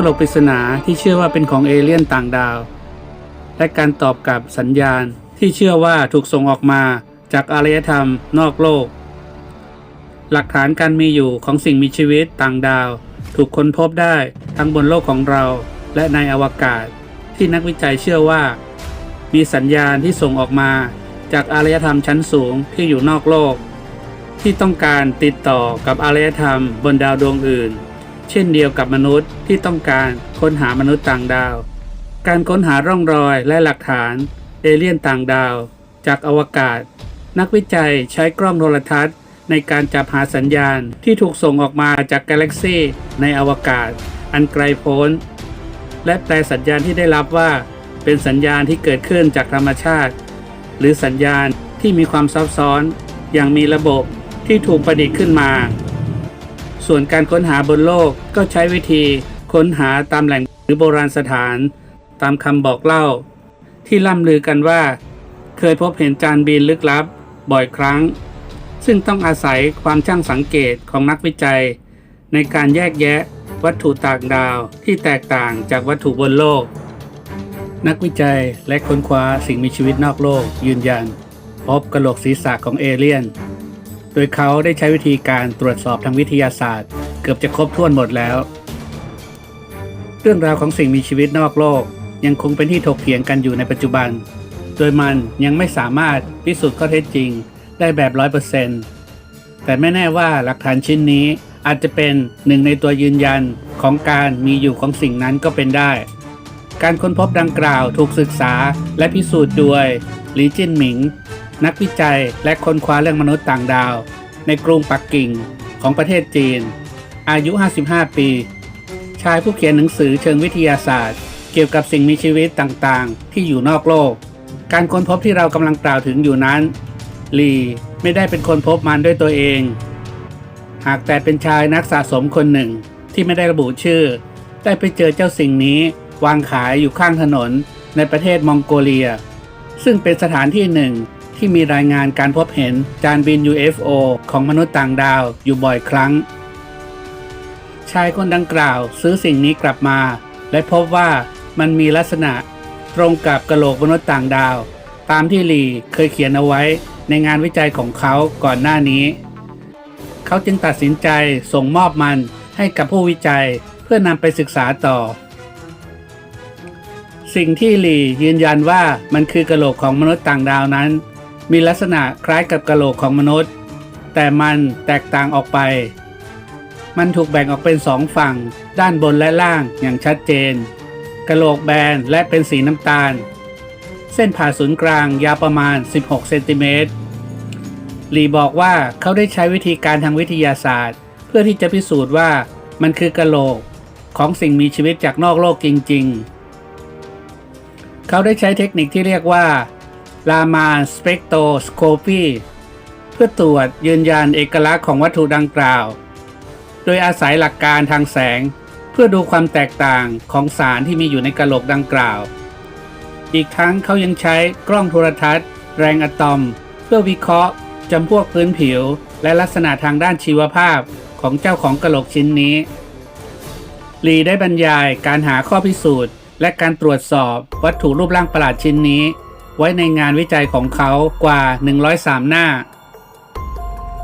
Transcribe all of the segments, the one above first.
ระโหลกปริศนาที่เชื่อว่าเป็นของเอเลี่ยนต่างดาว และการตอบกลับสัญญาณที่เชื่อว่าถูกส่งออกมาจากอารยธรรมนอกโลก หลักฐานการมีอยู่ของสิ่งมีชีวิตต่างดาว ถูกค้นพบได้ทั้งบนโลกของเราและในอวกาศ ที่นักวิจัยเชื่อว่า มีสัญญาณที่ส่งออกมาจากอารยธรรมชั้นสูงที่อยู่นอกโลก ที่ต้องการติดต่อกับอารยธรรมบนดาวดวงอื่น เช่นเดียวกับมนุษย์ที่ต้องการค้นหามนุษย์ต่างดาว การค้นหาร่องรอยและหลักฐานเอเลี่ยนต่างดาว จากอวกาศ นักวิจัยใช้กล้องโทรทัศน์ ในการจับหาสัญญาณที่ถูกส่งออกมาจากกาแล็กซีในอวกาศ อันไกลโพ้น และแปลสัญญาณที่ได้รับว่า เป็นสัญญาณที่เกิดขึ้นจากธรรมชาติ หรือสัญญาณที่มีความซับซ้อน อย่างมีระบบที่ถูกประดิษฐ์ขึ้นมา ส่วนการค้นหาบนโลกก็ใช้วิธีค้นหาตามแหล่งหรือโบราณสถาน ตามคำบอกเล่า ที่ล่ำลือกันว่า เคยพบเห็นจานบินลึกลับ บ่อยครั้ง ซึ่งต้องอาศัยความช่างสังเกตของนักวิจัย ในการแยกแยะวัตถุต่างดาวที่แตกต่างจากวัตถุบนโลก นักวิจัยและค้นคว้าสิ่งมีชีวิตนอกโลกยืนยัน พบกระโหลกศีรษะของเอเลี่ยน โดยเขาได้ใช้วิธีการตรวจสอบทางวิทยาศาสตร์ เกือบจะครบถ้วนหมดแล้ว เรื่องราวของสิ่งมีชีวิตนอกโลก ยังคงเป็นที่ถกเถียงกันอยู่ในปัจจุบัน โดยมันยังไม่สามารถพิสูจน์ข้อเท็จจริงได้แบบร้อยเปอร์เซนต์แต่ไม่แน่ว่าหลักฐานชิ้นนี้อาจจะเป็นหนึ่งในตัวยืนยันของการมีอยู่ของสิ่งนั้นก็เป็นได้ การค้นพบดังกล่าวถูกศึกษาและพิสูจน์โดยหลีจินหมิง นักวิจัยและค้นคว้าเรื่องมนุษย์ต่างดาว ในกรุงปักกิ่งของประเทศจีน อายุ 55 ปี ชายผู้เขียนหนังสือเชิงวิทยาศาสตร์ เกี่ยวกับสิ่งมีชีวิตต่างๆ ที่อยู่นอกโลก การค้นพบที่เรากำลังกล่าวถึงอยู่นั้น ลีไม่ได้เป็นคนพบมันด้วยตัวเอง หากแต่เป็นชายนักสะสมคนหนึ่งที่ไม่ได้ระบุชื่อ ได้ไปเจอเจ้าสิ่งนี้วางขายอยู่ข้างถนนในประเทศมองโกเลีย ซึ่งเป็นสถานที่หนึ่ง ที่มีรายงานการพบเห็นจานบิน UFO ของมนุษย์ต่างดาวอยู่บ่อยครั้ง ชายคนดังกล่าวซื้อสิ่งนี้กลับมา และพบว่ามันมีลักษณะตรงกับกระโหลกมนุษย์ต่างดาว ตามที่ลีเคยเขียนเอาไว้ในงานวิจัยของเขาก่อนหน้านี้ เขาจึงตัดสินใจส่งมอบมันให้กับผู้วิจัยเพื่อนำไปศึกษาต่อ สิ่งที่ลียืนยันว่ามันคือกระโหลกของมนุษย์ต่างดาวนั้น มีลักษณะคล้ายกับกระโหลกของมนุษย์ แต่มันแตกต่างออกไป มันถูกแบ่งออกเป็นสองฝั่ง ด้านบนและล่างอย่างชัดเจนกระโหลกแบนและเป็นสีน้ำตาล เส้นผ่าศูนย์กลางยาวประมาณ 16 เซนติเมตรลีบอกว่าเขาได้ใช้วิธีการทางวิทยาศาสตร์ เพื่อที่จะพิสูจน์ว่ามันคือกระโหลกของสิ่งมีชีวิตจากนอกโลกจริง ๆ เขาได้ใช้เทคนิคที่เรียกว่า ลามาสเปกโตสโคปีเพื่อตรวจยืนยันเอกลักษณ์ของวัตถุดังกล่าว โดยอาศัยหลักการทางแสงเพื่อดูความแตกต่างของสารที่มีอยู่ในกระโหลกดังกล่าว อีกทั้งเขายังใช้กล้องโทรทัศน์ แรงอะตอม เพื่อวิเคราะห์จำพวกพื้นผิว และลักษณะทางด้านชีวภาพของเจ้าของกระโหลกชิ้นนี้ลีได้บรรยายการหาข้อพิสูจน์ และการตรวจสอบวัตถุรูปร่างประหลาดชิ้นนี้ ไว้ในงานวิจัยของเขากว่า 103 หน้า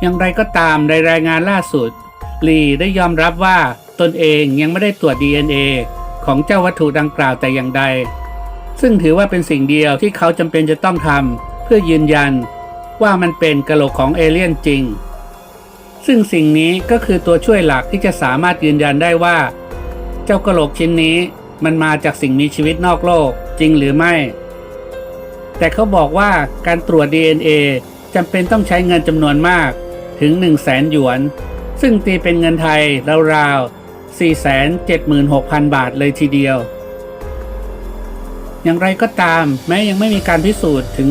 อย่างไรก็ตามในรายงานล่าสุด ลีได้ยอมรับว่าตนเองยังไม่ได้ตรวจ DNA ของเจ้าวัตถุดังกล่าวแต่อย่างใด ซึ่งถือว่าเป็นสิ่งเดียวที่เขาจำเป็นจะต้องทำเพื่อยืนยันว่ามันเป็นกะโหลกของเอเลี่ยนจริง ซึ่งสิ่งนี้ก็คือตัวช่วยหลักที่จะสามารถยืนยันได้ว่า เจ้ากะโหลกชิ้นนี้มันมาจากสิ่งมีชีวิตนอกโลกจริงหรือไม่ แต่เขาบอกว่าการตรวจ DNA จำเป็นต้องใช้เงินจำนวนมากถึง 1 0 0 0 0แสนหยวน ซึ่งตีเป็นเงินไทยราวๆ 476,000 บาทเลยทีเดียว อย่างไรก็ตามแม้ยังไม่มีการพิสูจน์ถึง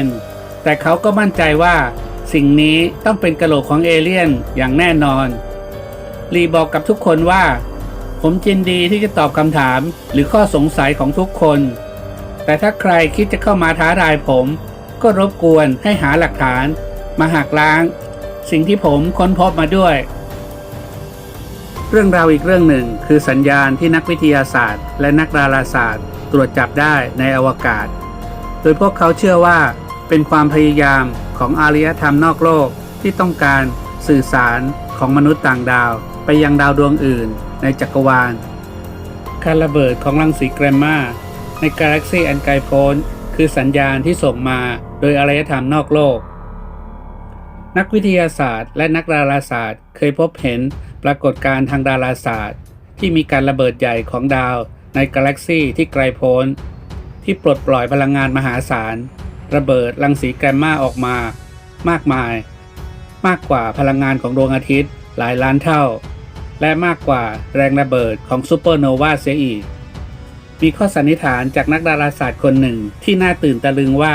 100%แต่เขาก็มั่นใจว่าสิ่งนี้ต้องเป็นกระโหลกของเอเลี่ยนอย่างแน่นอน ลีบอกกับทุกคนว่า ผมยินดีที่จะตอบคำถามหรือข้อสงสัยของทุกคน แต่ถ้าใครคิดจะเข้ามาท้าทายผม ก็รบกวนให้หาหลักฐาน มาหักล้าง สิ่งที่ผมค้นพบมาด้วย เรื่องราวอีกเรื่องหนึ่งคือสัญญาณที่นักวิทยาศาสตร์ และนักดาราศาสตร์ ตรวจจับได้ในอวกาศ โดยพวกเขาเชื่อว่าเป็นความพยายามของอารยธรรมนอกโลกที่ต้องการสื่อสารของมนุษย์ต่างดาว ไปยังดาวดวงอื่นในจักรวาลการระเบิดของรังสีแกรมมา ในกาแล็กซีอันไกลโพ้นคือสัญญาณที่ส่งมาโดยอารยธรรมนอกโลก นักวิทยาศาสตร์ และนักดาราศาสตร์ เคยพบเห็นปรากฏการณ์ทางดาราศาสตร์ ที่มีการระเบิดใหญ่ของดาวในกาแล็กซีที่ไกลโพ้นที่ปลดปล่อยพลังงานมหาศาล ระเบิดรังสีแกมมาออกมา มากมาย มากกว่าพลังงานของดวงอาทิตย์หลายล้านเท่า และมากกว่าแรงระเบิดของซูเปอร์โนวาเสียอีก มีข้อสันนิษฐานจากนักดาราศาสตร์คนหนึ่งที่น่าตื่นตะลึงว่า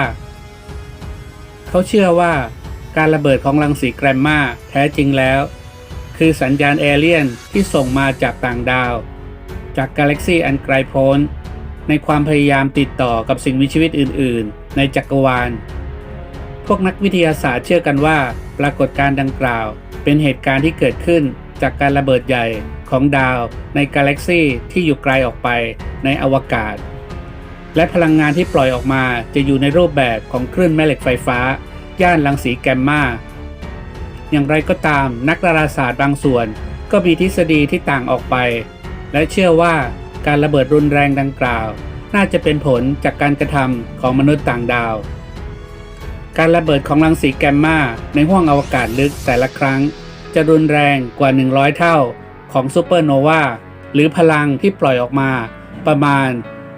เขาเชื่อว่าการระเบิดของรังสีแกรมมาแท้จริงแล้ว คือสัญญาณเอเลี่ยนที่ส่งมาจากต่างดาว จากกาแล็กซีอันไกลโพ้น ในความพยายามติดต่อกับสิ่งมีชีวิตอื่น ๆ ในจักรวาล พวกนักวิทยาศาสตร์เชื่อกันว่า ปรากฏการณ์ดังกล่าว เป็นเหตุการณ์ที่เกิดขึ้น จากการระเบิดใหญ่ของดาวในกาแล็กซีที่อยู่ไกลออกไปในอวกาศ และพลังงานที่ปล่อยออกมาจะอยู่ในรูปแบบของคลื่นแม่เหล็กไฟฟ้า ย่านรังสีแกมมาอย่างไรก็ตามนักดาราศาสตร์บางส่วน ก็มีทฤษฎีที่ต่างออกไป และเชื่อว่าการระเบิดรุนแรงดังกล่าว น่าจะเป็นผลจากการกระทำของมนุษย์ต่างดาว การระเบิดของรังสีแกมมาในห้วงอวกาศลึกแต่ละครั้ง จะรุนแรงกว่า 100 เท่าของซูเปอร์โนวาหรือพลังที่ปล่อยออกมา ประมาณ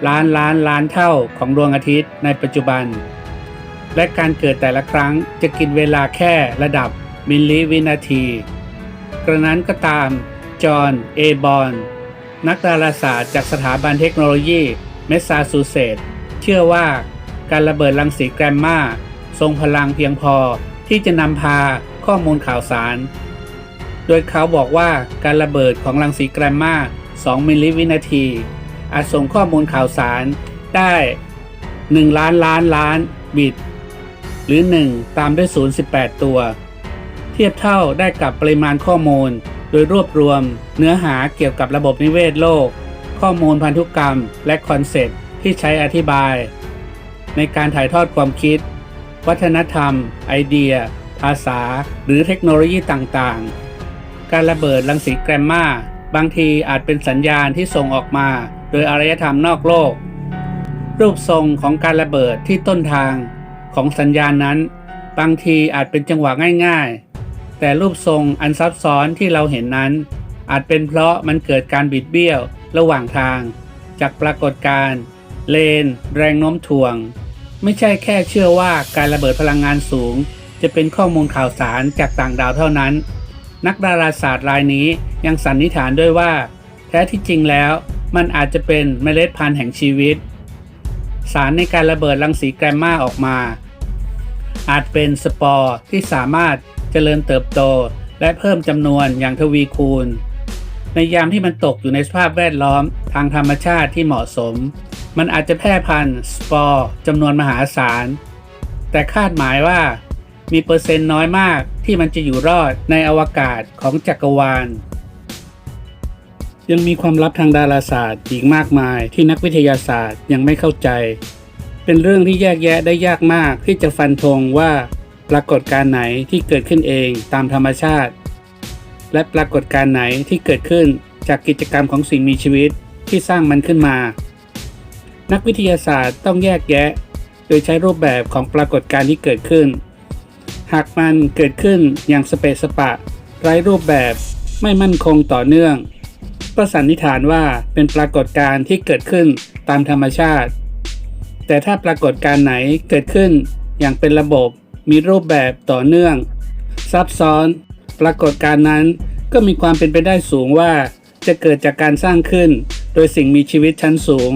ล้านล้านล้านเท่าของดวงอาทิตย์ในปัจจุบัน และการเกิดแต่ละครั้งจะกินเวลาแค่ระดับมิลลิวินาที กระนั้นก็ตาม จอห์น เอบอน นักดาราศาสตร์จากสถาบันเทคโนโลยีเมสซาชูเซตส์เชื่อว่าการระเบิดรังสีแกรมมาทรงพลังเพียงพอที่จะนำพาข้อมูลข่าวสาร โดยเขาบอกว่าการระเบิดของรังสีแกรมมา 2 มิลลิวินาที อาจส่งข้อมูลข่าวสารได้ 1 ล้านล้านล้านบิต หรือ 1 ตามด้วย 0 18 ตัว เทียบเท่าได้กับปริมาณข้อมูล โดยรวบรวมเนื้อหาเกี่ยวกับระบบนิเวศโลก ข้อมูลพันธุกรรม และคอนเซ็ปต์ที่ใช้อธิบาย ในการถ่ายทอดความคิด วัฒนธรรม ไอเดีย ภาษา หรือเทคโนโลยีต่างๆ การระเบิดรังสีแกรมมาบางทีอาจเป็นสัญญาณที่ส่งออกมา โดยอารยธรรมนอกโลก รูปทรงของการระเบิดที่ต้นทางของสัญญาณนั้น บางทีอาจเป็นจังหวะง่าย ๆ แต่รูปทรงอันซับซ้อนที่เราเห็นนั้น อาจเป็นเพราะมันเกิดการบิดเบี้ยวระหว่างทาง จากปรากฏการณ์เลน แรงโน้มถ่วง ไม่ใช่แค่เชื่อว่าการระเบิดพลังงานสูง จะเป็นข้อมูลข่าวสารจากต่างดาวเท่านั้น นักดาราศาสตร์รายนี้ยังสันนิษฐานด้วยว่า แท้ที่จริงแล้วมันอาจจะเป็นเมล็ดพันธุ์แห่งชีวิต สารในการระเบิดรังสีแกรมมาออกมา อาจเป็นสปอร์ที่สามารถเจริญเติบโตและเพิ่มจำนวนอย่างทวีคูณ ในยามที่มันตกอยู่ในสภาพแวดล้อมทางธรรมชาติที่เหมาะสม มันอาจจะแพร่พันธุ์สปอร์จำนวนมหาศาล แต่คาดหมายว่า มีเปอร์เซ็นต์น้อยมากที่มันจะอยู่รอดในอวกาศของจักรวาล ยังมีความลับทางดาราศาสตร์อีกมากมายที่นักวิทยาศาสตร์ยังไม่เข้าใจ เป็นเรื่องที่แยกแยะได้ยากมากที่จะฟันธงว่าปรากฏการณ์ไหนที่เกิดขึ้นเองตามธรรมชาติ และปรากฏการณ์ไหนที่เกิดขึ้นจากกิจกรรมของสิ่งมีชีวิตที่สร้างมันขึ้นมา นักวิทยาศาสตร์ต้องแยกแยะ โดยใช้รูปแบบของปรากฏการณ์ที่เกิดขึ้น หากมันเกิดขึ้นอย่างสเปสปะ ไร้รูปแบบไม่มั่นคงต่อเนื่อง ก็สันนิษฐานว่าเป็นปรากฏการณ์ที่เกิดขึ้นตามธรรมชาติ แต่ถ้าปรากฏการณ์ไหนเกิดขึ้นอย่างเป็นระบบมีรูปแบบต่อเนื่อง ซับซ้อน ปรากฏการณ์นั้นก็มีความเป็นไปได้สูงว่า จะเกิดจากการสร้างขึ้น โดยสิ่งมีชีวิตชั้นสูง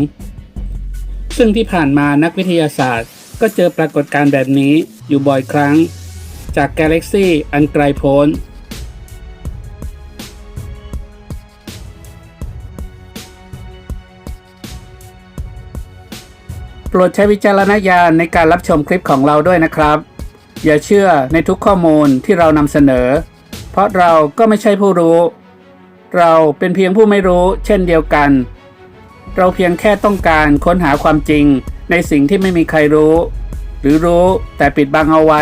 ซึ่งที่ผ่านมานักวิทยาศาสตร์ ก็เจอปรากฏการณ์แบบนี้อยู่บ่อยครั้ง จากกาแล็กซีอันไกลโพ้น โปรดใช้วิจารณญาณในการรับชมคลิปของเราด้วยนะครับ อย่าเชื่อในทุกข้อมูลที่เรานำเสนอ เพราะเราก็ไม่ใช่ผู้รู้ เราเป็นเพียงผู้ไม่รู้เช่นเดียวกัน เราเพียงแค่ต้องการค้นหาความจริงในสิ่งที่ไม่มีใครรู้ หรือรู้แต่ปิดบังเอาไว้